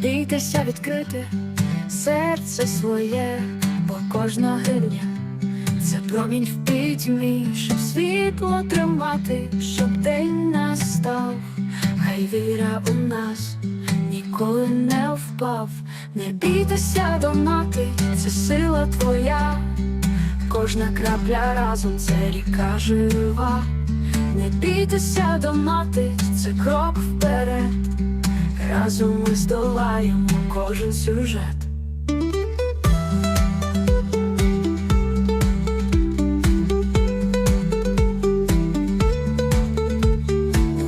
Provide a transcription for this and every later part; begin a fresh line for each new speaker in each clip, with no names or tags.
бійтеся відкрити серце своє, бо кожна гривня це промінь в пітьмі, щоб світло тримати, щоб день настав, хай віра у нас ніколи не впав, не бійтеся донати, це сила твоя, кожна крапля разом це ріка жива, не бійтеся донати, це крок вперед, разом ми здолаємо кожен сюжет.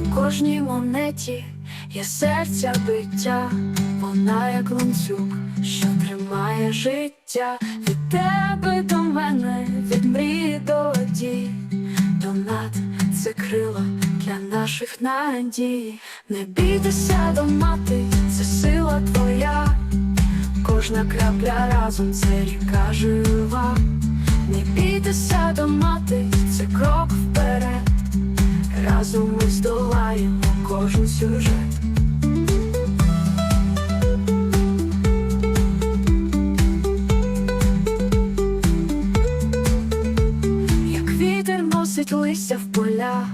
У кожній монеті є серця биття, вона як ланцюг, що тримає життя від тебе до мене, від мрії до дій. Донат це крила для наших надій. Не бійтеся донати, це сила твоя. Кожна крапля разом це ріка жива. Не бійтеся донати, це крок вперед. Разом ми здолаємо кожен сюжет. Як вітер носить листя в поля,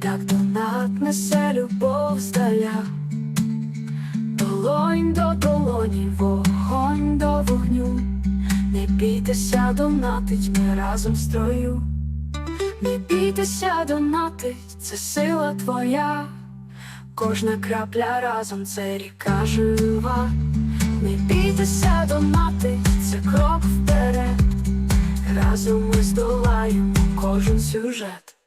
так донат несе любов здаля. Долонь до долоні, вогонь до вогню. Не бійтеся донатить, ми разом строю. Не бійтеся донатить, це сила твоя. Кожна крапля разом це ріка жива. Не бійтеся донатить, це крок вперед. Разом ми здолаємо кожен сюжет.